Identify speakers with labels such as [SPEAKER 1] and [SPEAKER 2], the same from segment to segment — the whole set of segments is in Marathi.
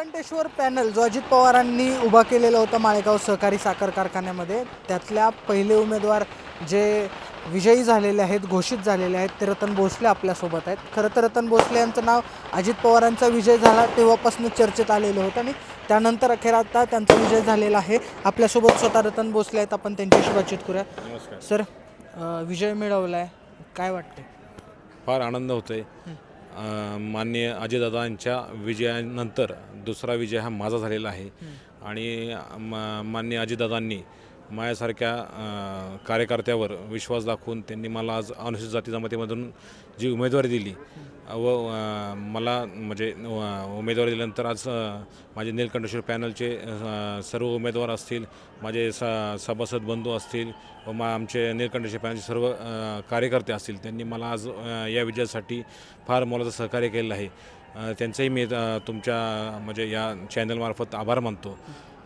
[SPEAKER 1] निळकंठेश्वर पॅनल जो अजित पवारांनी उभा केलेला होता माळेगाव सहकारी साखर कारखान्यामध्ये त्यातल्या पहिले उमेदवार जे विजयी झालेले आहेत घोषित झालेले आहेत ते रतन भोसले आपल्यासोबत आहेत. खरं तर रतन भोसले यांचं नाव अजित पवारांचा विजय झाला तेव्हापासून चर्चेत आलेलं होतं आणि त्यानंतर अखेर आता त्यांचा विजय झालेला आहे. आपल्यासोबत स्वतः रतन भोसले आहेत. आपण त्यांच्याशी बातचीत करूया.
[SPEAKER 2] नमस्कार.
[SPEAKER 1] सर अं, विजय मिळवला आहे काय वाटते
[SPEAKER 2] फार आनंद होतोय. अं, माननीय अजयदादांच्या विजयानंतर दुसरा विजय हा माझा झालेला आहे. आणि म- माननीय अजितदादांनी माझ्यासारख्या कार्यकर्त्यावर विश्वास दाखवून त्यांनी मला आज अनुसूचित जाती जमातीमधून जी उमेदवारी दिली व मला म्हणजे उमेदवारी दिल्यानंतर आज माझे नीलकंठेश्वर पॅनलचे सर्व उमेदवार असतील माझे स सभासद बंधू असतील व मा आमचे नीलकंठेश्वर पॅनलचे सर्व कार्यकर्ते असतील त्यांनी मला आज या विजयासाठी फार मोलाचं सहकार्य केलेलं आहे. त्यांचंही मी तुमच्या म्हणजे या चॅनलमार्फत आभार मानतो.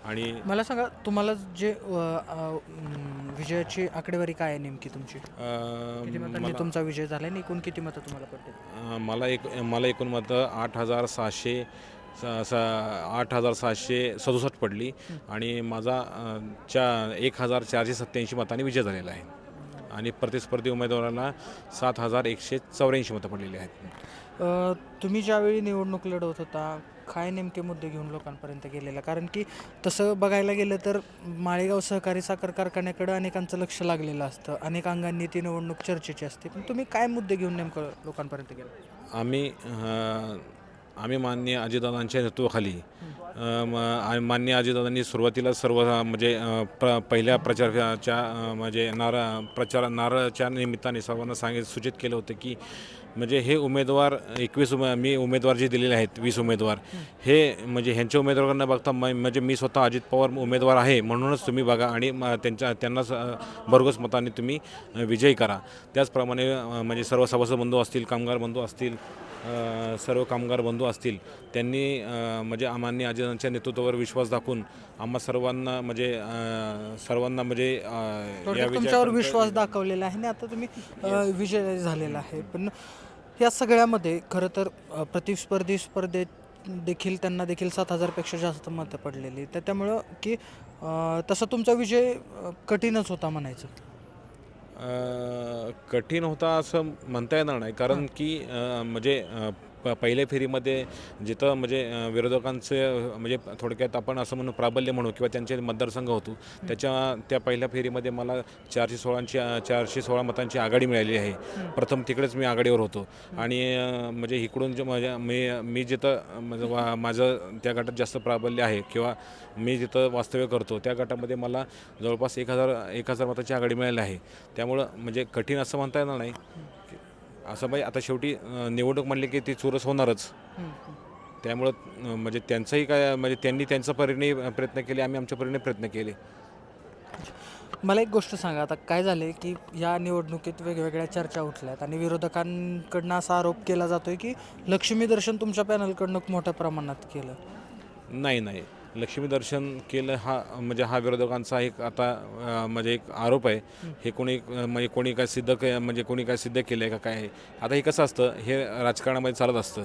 [SPEAKER 2] आणि
[SPEAKER 1] मला सांगा तुम्हाला जे अ, अ, म, विजयाची आकडेवारी काय आहे नेमकी तुमची?
[SPEAKER 2] अं,
[SPEAKER 1] किती मतांनी
[SPEAKER 2] मला-
[SPEAKER 1] तुमचा विजय झाला आणि एकूण किती मतं तुम्हाला पडतील?
[SPEAKER 2] अं, मला एक मला एकूण मतं आठ हजार सहाशे स- स- आठ हजार सहाशे सदुसष्ट पडली आणि माझा अं, चा एक हजार चारशे सत्त्याऐंशी मतांनी विजय झालेला आहे. आणि प्रतिस्पर्धी उमेदवाराला सात हजार एकशे चौऱ्याऐंशी मतं पडलेली आहेत.
[SPEAKER 1] अ, तुम्ही ज्यावेळी निवडणूक लढवत होता काय नेमके मुद्दे घेऊन लोकांपर्यंत गेलेला? कारण की तसं बघायला गेलं तर माळेगाव सहकारी साखर कारखान्याकडं अनेकांचं लक्ष लागलेलं असतं. अनेक अंगांनी ती निवडणूक चर्चेची असते. पण तुम्ही काय मुद्दे घेऊन नेमकं लोकांपर्यंत गेला?
[SPEAKER 2] आम्ही अं, आम्ही माननीय अजितदादांच्या नेतृत्वाखाली म- माननीय अजितदादांनी सुरुवातीला सर्व म्हणजे प्र पहिल्या प्रचाराच्या म्हणजे नारा प्रचार नाराच्या निमित्ताने सर्वांना सांगित सूचित केलं होतं की म्हणजे हे उमेदवार एकवीस उमे मी उमेदवार जे दिलेले आहेत वीस उमेदवार हे म्हणजे ह्यांच्या उमेदवारांना बघता म- म्हणजे मी स्वतः अजित पवार उमेदवार आहे म्हणूनच तुम्ही बघा आणि त्यांच्या त्यांनाच अं, भरघोस मताने तुम्ही विजयी करा. त्याचप्रमाणे म्हणजे सर्व सभासद बंधू असतील कामगार बंधू असतील सर्व कामगार बंधू असतील त्यांनी म्हणजे माननीय अजितांच्या नेतृत्वावर विश्वास दाखवून आम्हा सर्वांना म्हणजे सर्वांना म्हणजे या
[SPEAKER 1] विश्वास दाखवलेला आहे आणि आता तुम्ही विजय झालेला आहे. पण या सगळ्यामध्ये खरं तर प्रतिस्पर्धी स्पर्धेत देखील त्यांना देखील सात हजारपेक्षा जास्त मतं पडलेली तर त्यामुळं की तसा तुमचा विजय कठीणच होता म्हणायचं?
[SPEAKER 2] कठीण होता असं म्हणता येणार नाही. कारण की म्हणजे प पहिल्या फेरीमध्ये जिथं म्हणजे विरोधकांचे म्हणजे थोडक्यात आपण असं म्हणू प्राबल्य म्हणू किंवा त्यांचे मतदारसंघ होतो त्याच्या त्या पहिल्या फेरीमध्ये मला चारशे सोळांची चारशे सोळा मतांची आघाडी मिळाली आहे. प्रथम तिकडेच मी आघाडीवर होतो. आणि म्हणजे इकडून जे माझ्या मी मी जिथं म्हणजे वा- माझं त्या गटात जास्त प्राबल्य आहे किंवा मी जिथं वास्तव्य करतो त्या गटामध्ये मला जवळपास एक हजार एक हजार मताची आघाडी मिळाली आहे. त्यामुळं म्हणजे कठीण असं म्हणता येणार नाही. असं म्हणजे आता शेवटी निवडणूक म्हणली की ती चुरस होणारच. त्यामुळं म्हणजे त्यांचंही काय म्हणजे त्यांनी त्यांचा परीने प्रयत्न केले आम्ही आमच्या परीने प्रयत्न केले.
[SPEAKER 1] मला एक गोष्ट सांगा आता काय झाले की या निवडणुकीत वेगवेगळ्या चर्चा उठल्यात आणि विरोधकांकडनं असा आरोप केला जातोय की लक्ष्मी दर्शन तुमच्या पॅनलकडनं मोठ्या प्रमाणात केलं.
[SPEAKER 2] नाही नाही. लक्ष्मी दर्शन केलं हा म्हणजे हा विरोधकांचा एक आता म्हणजे एक आरोप आहे. हे कोणी म्हणजे कोणी काय सिद्ध क म्हणजे कोणी काय सिद्ध केलं आहे का काय? आता हे कसं असतं हे राजकारणामध्ये चालत असतं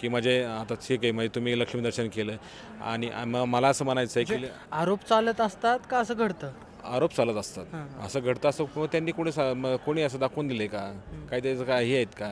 [SPEAKER 2] की म्हणजे आता ठीक आहे म्हणजे तुम्ही लक्ष्मी दर्शन केलं आणि म- मला असं म्हणायचं आहे की
[SPEAKER 1] आरोप चालत असतात का असं घडतं?
[SPEAKER 2] आरोप चालत असतात. असं घडतं असं त्यांनी कोणी सा- म- कोणी असं दाखवून दिले का? काय त्याचं काय हे आहेत का?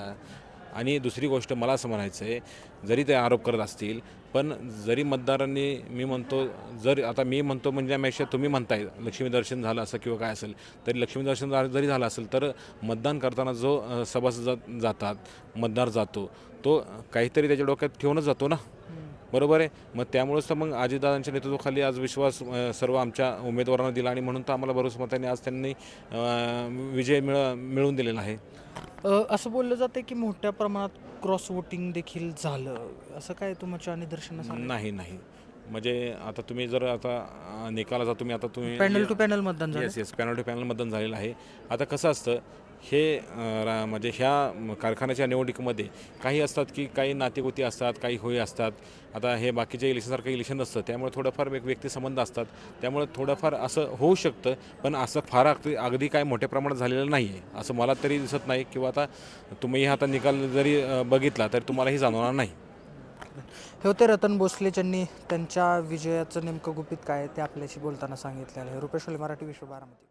[SPEAKER 2] आणि दुसरी गोष्ट मला असं म्हणायचं आहे जरी ते आरोप करत असतील पण जरी मतदारांनी मी म्हणतो जर आता मी म्हणतो म्हणण्यापेक्षा तुम्ही म्हणताय लक्ष्मी दर्शन झालं असं किंवा काय असेल तरी लक्ष्मी दर्शन जरी झालं असेल तर मतदान करताना जो सभासद जातात मतदार जातो तो काहीतरी त्याच्या डोक्यात ठेवूनच जातो ना? बरोबर आहे. मग त्यामुळेच तर मग अजितदादांच्या नेतृत्वाखाली आज विश्वास सर्व आमच्या उमेदवारांना दिला आणि म्हणून तर आम्हाला बरोच मताने आज त्यांनी विजय मिळ मिळवून दिलेला आहे.
[SPEAKER 1] असं बोललं जातं की मोठ्या प्रमाणात क्रॉस वोटिंग देखील झालं. असं काय तुमच्या निदर्शनास?
[SPEAKER 2] नाही नाही. म्हणजे आता तुम्ही जर आता निकालाचा तुम्ही आता तुम्ही
[SPEAKER 1] पॅनल टू पॅनल मतदान झालं?
[SPEAKER 2] Yes yes panel two panel मतदान झालेलं आहे. आता कसं असतं हे रा- म्हणजे ह्या कारखान्याच्या निवडणुकीमध्ये काही असतात की काही नातेगोती असतात काही होई असतात. आता हे बाकीच्या इलेक्शनसारखं इलेक्शन नसतं त्यामुळे थोडंफार वेग व्यक्तिसंबंध असतात. त्यामुळे थोडंफार असं होऊ शकतं पण असं फार अगदी अगदी काय मोठ्या प्रमाणात झालेलं नाही आहे असं मला तरी दिसत नाही किंवा आता तुम्ही आता निकाल जरी बघितला तर तुम्हालाही जाणवणार नाही.
[SPEAKER 1] हे होते रतन भोसले ज्यांनी त्यांच्या विजयाचं नेमकं गुपित काय ते आपल्याशी बोलताना सांगितलेलं आहे. रुपेश मराठी विश्व बारामती.